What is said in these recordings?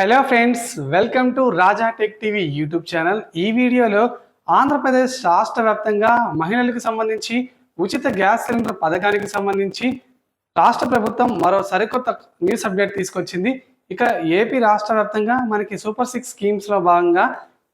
Hello friends welcome to Raja tech TV YouTube channel. ఈ వీడియోలో ఆంధ్రప్రదేశ్ రాష్ట్ర వ్యాప్తంగా మహిళలకు సంబంధించి ఉచిత గ్యాస్ సిలిండర్ పథకానికి సంబంధించి రాష్ట్ర ప్రభుత్వం మరో సరికొత్త న్యూస్ అప్డేట్ తీసుకొచ్చింది. ఇక ఏపీ రాష్ట్ర వ్యాప్తంగా మనకి సూపర్ సిక్స్ స్కీమ్స్లో భాగంగా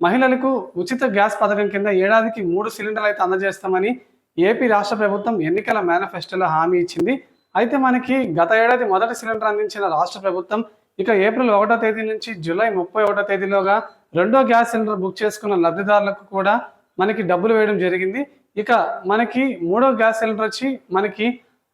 మహిళలకు ఉచిత గ్యాస్ పథకం కింద ఏడాదికి మూడు సిలిండర్లు అయితే అందజేస్తామని ఏపీ రాష్ట్ర ప్రభుత్వం ఎన్నికల మేనిఫెస్టోలో హామీ ఇచ్చింది. అయితే మనకి గత ఏడాది మొదటి సిలిండర్ అందించిన రాష్ట్ర ప్రభుత్వం ఇక ఏప్రిల్ ఒకటో తేదీ నుంచి జూలై ముప్పై ఒకటో తేదీలోగా రెండో గ్యాస్ సిలిండర్ బుక్ చేసుకున్న లబ్ధిదారులకు కూడా మనకి డబ్బులు వేయడం జరిగింది. ఇక మనకి మూడో గ్యాస్ సిలిండర్ వచ్చి మనకి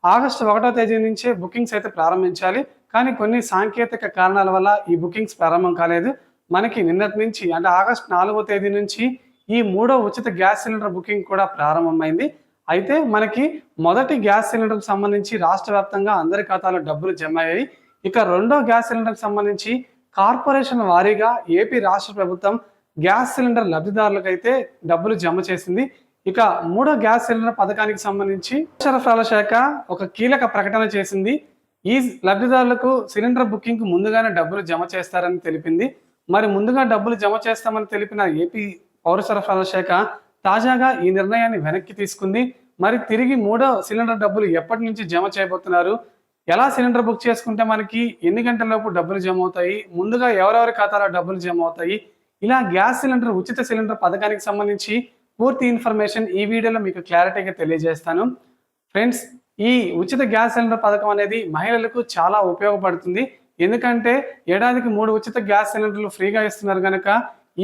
ఆగస్టు ఒకటో తేదీ నుంచే బుకింగ్స్ అయితే ప్రారంభించాలి. కానీ కొన్ని సాంకేతిక కారణాల వల్ల ఈ బుకింగ్స్ ప్రారంభం కాలేదు. మనకి నిన్నటి నుంచి అంటే ఆగస్టు నాలుగో తేదీ నుంచి ఈ మూడో ఉచిత గ్యాస్ సిలిండర్ బుకింగ్ కూడా ప్రారంభమైంది. అయితే మనకి మొదటి గ్యాస్ సిలిండర్కి సంబంధించి రాష్ట్ర వ్యాప్తంగా అందరి ఖాతాలో డబ్బులు జమ అయ్యాయి. ఇక రెండో గ్యాస్ సిలిండర్కి సంబంధించి కార్పొరేషన్ వారీగా ఏపీ రాష్ట్ర ప్రభుత్వం గ్యాస్ సిలిండర్ లబ్ధిదారులకు అయితే డబ్బులు జమ చేసింది. ఇక మూడో గ్యాస్ సిలిండర్ పథకానికి సంబంధించి సరఫరాల శాఖ ఒక కీలక ప్రకటన చేసింది. ఈ లబ్ధిదారులకు సిలిండర్ బుకింగ్ ముందుగానే డబ్బులు జమ చేస్తారని తెలిపింది. మరి ముందుగా డబ్బులు జమ చేస్తామని తెలిపిన ఏపీ పౌర సరఫరాల శాఖ తాజాగా ఈ నిర్ణయాన్ని వెనక్కి తీసుకుంది. మరి తిరిగి మూడో సిలిండర్ డబ్బులు ఎప్పటి నుంచి జమ చేయబోతున్నారు? ఎలా సిలిండర్ బుక్ చేసుకుంటే మనకి ఎన్ని గంటలలోపు డబ్బులు జమ అవుతాయి? ముందుగా ఎవరెవరి ఖాతాలో డబ్బులు జమ అవుతాయి? ఇలా గ్యాస్ సిలిండర్ ఉచిత సిలిండర్ పథకానికి సంబంధించి పూర్తి ఇన్ఫర్మేషన్ ఈ వీడియోలో మీకు క్లారిటీగా తెలియజేస్తాను. ఫ్రెండ్స్ ఈ ఉచిత గ్యాస్ సిలిండర్ పథకం అనేది మహిళలకు చాలా ఉపయోగపడుతుంది. ఎందుకంటే ఏడాదికి మూడు ఉచిత గ్యాస్ సిలిండర్లు ఫ్రీగా ఇస్తున్నారు కనుక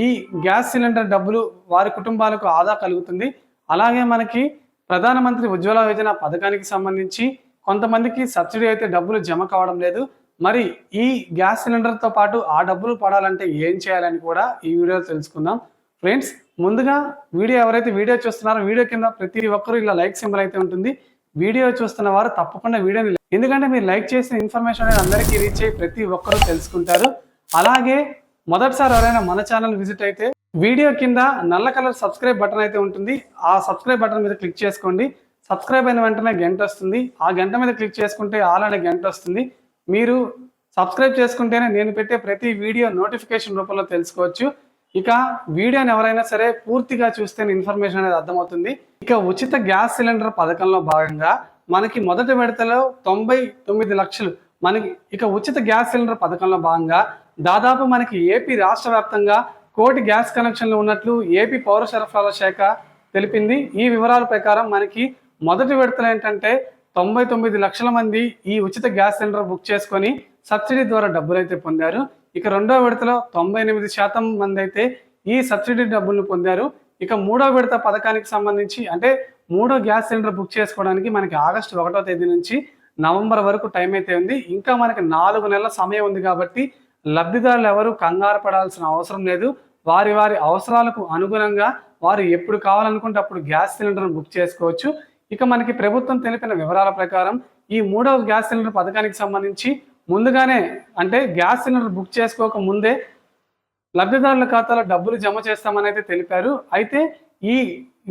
ఈ గ్యాస్ సిలిండర్ డబ్బులు వారి కుటుంబాలకు ఆదా కలుగుతుంది. అలాగే మనకి ప్రధానమంత్రి ఉజ్వల యోజన పథకానికి సంబంధించి కొంతమందికి సబ్సిడీ అయితే డబ్బులు జమ కావడం లేదు. మరి ఈ గ్యాస్ సిలిండర్తో పాటు ఆ డబ్బులు పడాలంటే ఏం చేయాలని కూడా ఈ వీడియోలో తెలుసుకుందాం. ఫ్రెండ్స్ ముందుగా వీడియో ఎవరైతే వీడియో చూస్తున్నారో వీడియో కింద ప్రతి ఒక్కరూ ఇలా లైక్ సింబల్ అయితే ఉంటుంది. వీడియో చూస్తున్న వారు తప్పకుండా వీడియోని ఎందుకంటే మీరు లైక్ చేసిన ఇన్ఫర్మేషన్ అనేది అందరికీ రీచ్ అయ్యి ప్రతి ఒక్కరూ తెలుసుకుంటారు. అలాగే మొదటిసారి ఎవరైనా మన ఛానల్ విజిట్ అయితే వీడియో కింద నల్ల కలర్ సబ్స్క్రైబ్ బటన్ అయితే ఉంటుంది. ఆ సబ్స్క్రైబ్ బటన్ మీద క్లిక్ చేసుకోండి. సబ్స్క్రైబ్ అయిన వెంటనే గంట వస్తుంది. ఆ గంట మీద క్లిక్ చేసుకుంటే ఆల్ అనే గంట వస్తుంది. మీరు సబ్స్క్రైబ్ చేసుకుంటేనే నేను పెట్టే ప్రతి వీడియో నోటిఫికేషన్ రూపంలో తెలుసుకోవచ్చు. ఇక వీడియోని ఎవరైనా సరే పూర్తిగా చూస్తే ఇన్ఫర్మేషన్ అనేది అర్థమవుతుంది. ఇక ఉచిత గ్యాస్ సిలిండర్ పథకంలో భాగంగా మనకి మొదటి విడతలో తొంభై తొమ్మిది లక్షలు మనకి ఇక ఉచిత గ్యాస్ సిలిండర్ పథకంలో భాగంగా దాదాపు మనకి ఏపీ రాష్ట్ర వ్యాప్తంగా కోటి గ్యాస్ కనెక్షన్లు ఉన్నట్లు ఏపీ పౌర సరఫరాల శాఖ తెలిపింది. ఈ వివరాల ప్రకారం మనకి మొదటి విడతలు ఏంటంటే తొంభై తొమ్మిది లక్షల మంది ఈ ఉచిత గ్యాస్ సిలిండర్ బుక్ చేసుకొని సబ్సిడీ ద్వారా డబ్బులు అయితే పొందారు. ఇక రెండో విడతలో తొంభై ఎనిమిది శాతం మంది అయితే ఈ సబ్సిడీ డబ్బులను పొందారు. ఇక మూడో విడత పథకానికి సంబంధించి అంటే మూడో గ్యాస్ సిలిండర్ బుక్ చేసుకోవడానికి మనకి ఆగస్టు ఒకటో తేదీ నుంచి నవంబర్ వరకు టైం అయితే ఉంది. ఇంకా మనకి నాలుగు నెలల సమయం ఉంది కాబట్టి లబ్ధిదారులు ఎవరు కంగారు పడాల్సిన అవసరం లేదు. వారి వారి అవసరాలకు అనుగుణంగా వారు ఎప్పుడు కావాలనుకుంటే అప్పుడు గ్యాస్ సిలిండర్ను బుక్ చేసుకోవచ్చు. ఇక మనకి ప్రభుత్వం తెలిపిన వివరాల ప్రకారం ఈ మూడవ గ్యాస్ సిలిండర్ పథకానికి సంబంధించి ముందుగానే అంటే గ్యాస్ సిలిండర్ బుక్ చేసుకోక ముందే లబ్ధిదారుల ఖాతాలో డబ్బులు జమ చేస్తామని అయితే తెలిపారు. అయితే ఈ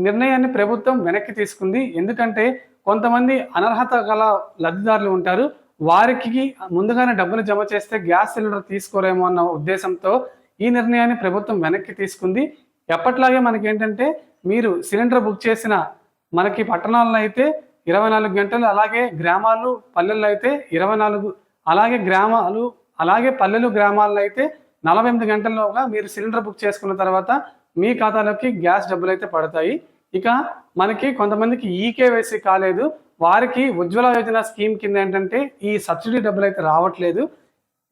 నిర్ణయాన్ని ప్రభుత్వం వెనక్కి తీసుకుంది. ఎందుకంటే కొంతమంది అనర్హత గల లబ్ధిదారులు ఉంటారు. వారికి ముందుగానే డబ్బులు జమ చేస్తే గ్యాస్ సిలిండర్ తీసుకోరేమో అన్న ఉద్దేశంతో ఈ నిర్ణయాన్ని ప్రభుత్వం వెనక్కి తీసుకుంది. ఎప్పట్లాగే మనకి ఏంటంటే మీరు సిలిండర్ బుక్ చేసిన మనకి పట్టణాల్లో అయితే ఇరవై నాలుగు గంటలు అలాగే గ్రామాలు పల్లెల్లో అయితే ఇరవై నాలుగు అలాగే గ్రామాలు అలాగే పల్లెలు గ్రామాల్లో అయితే నలభై ఎనిమిది గంటల్లోగా మీరు సిలిండర్ బుక్ చేసుకున్న తర్వాత మీ ఖాతాలోకి గ్యాస్ డబ్బులు అయితే పడతాయి. ఇక మనకి కొంతమందికి ఈకేవైసీ కాలేదు. వారికి ఉజ్వల యోజన స్కీమ్ కింద ఏంటంటే ఈ సబ్సిడీ డబ్బులు అయితే రావట్లేదు.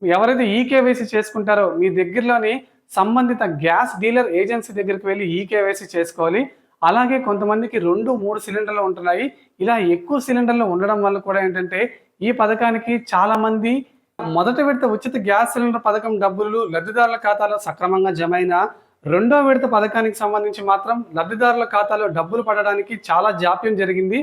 ఎవరైతే ఈకేవైసీ చేసుకుంటారో మీ దగ్గరలోని సంబంధిత గ్యాస్ డీలర్ ఏజెన్సీ దగ్గరికి వెళ్ళి ఈకేవైసీ చేసుకోవాలి. అలాగే కొంతమందికి రెండు మూడు సిలిండర్లు ఉంటున్నాయి. ఇలా ఎక్కువ సిలిండర్లు ఉండడం వల్ల కూడా ఏంటంటే ఈ పథకానికి చాలా మంది మొదటి విడత ఉచిత గ్యాస్ సిలిండర్ పథకం డబ్బులు లబ్ధిదారుల ఖాతాలో సక్రమంగా జమ అయిన రెండో విడత పథకానికి సంబంధించి మాత్రం లబ్ధిదారుల ఖాతాలో డబ్బులు పడడానికి చాలా జాప్యం జరిగింది.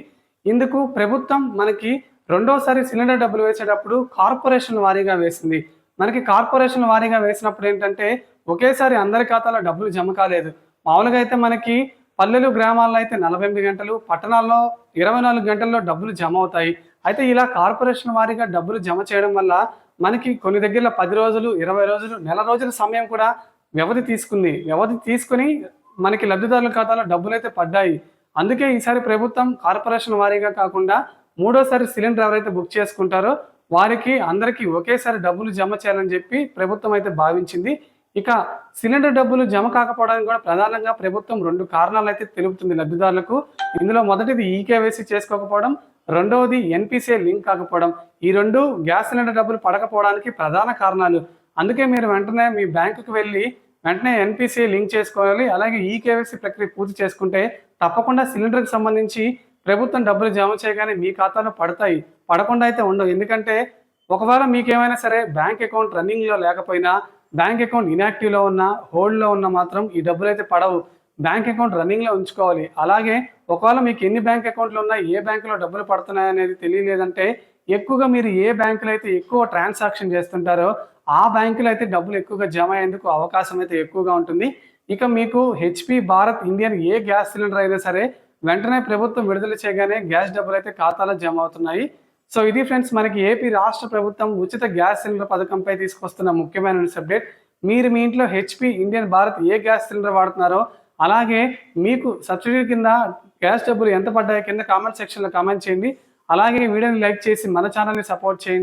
ఇందుకు ప్రభుత్వం మనకి రెండోసారి సిలిండర్ డబ్బులు వేసేటప్పుడు కార్పొరేషన్ వారీగా వేసింది. మనకి కార్పొరేషన్ వారీగా వేసినప్పుడు ఏంటంటే ఒకేసారి అందరి ఖాతాలో డబ్బులు జమ కాలేదు. మామూలుగా అయితే మనకి పల్లెలు గ్రామాల్లో అయితే నలభై ఎనిమిది గంటలు పట్టణాల్లో ఇరవై నాలుగు గంటల్లో డబ్బులు జమ అవుతాయి. అయితే ఇలా కార్పొరేషన్ వారీగా డబ్బులు జమ చేయడం వల్ల మనకి కొన్ని దగ్గర పది రోజులు ఇరవై రోజులు నెల రోజుల సమయం కూడా వ్యవధి తీసుకుంది. వ్యవధి తీసుకుని మనకి లబ్ధిదారుల ఖాతాలో డబ్బులు అయితే పడ్డాయి. అందుకే ఈసారి ప్రభుత్వం కార్పొరేషన్ వారీగా కాకుండా మూడోసారి సిలిండర్ ఎవరైతే బుక్ చేసుకుంటారో వారికి అందరికీ ఒకేసారి డబ్బులు జమ చేయాలని చెప్పి ప్రభుత్వం అయితే భావించింది. ఇక సిలిండర్ డబ్బులు జమ కాకపోవడానికి కూడా ప్రధానంగా ప్రభుత్వం రెండు కారణాలు అయితే తెలుపుతుంది లబ్ధిదారులకు. ఇందులో మొదటిది ఈకేవైసీ చేసుకోకపోవడం రెండవది ఎన్పిసిఐ లింక్ కాకపోవడం. ఈ రెండు గ్యాస్ సిలిండర్ డబ్బులు పడకపోవడానికి ప్రధాన కారణాలు. అందుకే మీరు వెంటనే మీ బ్యాంకుకి వెళ్ళి వెంటనే ఎన్పిసిఐ లింక్ చేసుకోవాలి అలాగే ఈకేవైసీ ప్రక్రియ పూర్తి చేసుకుంటే తప్పకుండా సిలిండర్కి సంబంధించి ప్రభుత్వం డబ్బులు జమ చేయగానే మీ ఖాతాలో పడతాయి పడకుండా అయితే ఉండవు. ఎందుకంటే ఒకవేళ మీకు ఏమైనా సరే బ్యాంక్ అకౌంట్ రన్నింగ్లో లేకపోయినా బ్యాంక్ అకౌంట్ ఇనాక్టివ్లో ఉన్న హోల్డ్లో ఉన్న మాత్రం ఈ డబ్బులు అయితే పడవు. బ్యాంక్ అకౌంట్ రన్నింగ్లో ఉంచుకోవాలి. అలాగే ఒకవేళ మీకు ఎన్ని బ్యాంక్ అకౌంట్లు ఉన్నా ఏ బ్యాంకులో డబ్బులు పడుతున్నాయనేది తెలియలేదంటే ఎక్కువగా మీరు ఏ బ్యాంకులో అయితే ఎక్కువ ట్రాన్సాక్షన్ చేస్తుంటారో ఆ బ్యాంకులో అయితే డబ్బులు ఎక్కువగా జమ అయ్యేందుకు అవకాశం అయితే ఎక్కువగా ఉంటుంది. ఇక మీకు హెచ్పి భారత్ ఇండియన్ ఏ గ్యాస్ సిలిండర్ అయినా సరే వెంటనే ప్రభుత్వం విడుదల చేయగానే గ్యాస్ డబ్బులు అయితే ఖాతాలో జమ అవుతున్నాయి. సో ఇది ఫ్రెండ్స్ మనకి ఏపీ రాష్ట్ర ప్రభుత్వం ఉచిత గ్యాస్ సిలిండర్ పథకంపై తీసుకొస్తున్న ముఖ్యమైన న్యూస్ అప్డేట్. మీరు మీ ఇంట్లో హెచ్పి ఇండియన్ భారత్ ఏ గ్యాస్ సిలిండర్ వాడుతున్నారో అలాగే మీకు సబ్సిడీ కింద గ్యాస్ డబ్బులు ఎంత పడ్డాయో కింద కామెంట్ సెక్షన్లో కామెంట్ చేయండి. అలాగే వీడియోని లైక్ చేసి మన ఛానల్ని సపోర్ట్ చేయండి.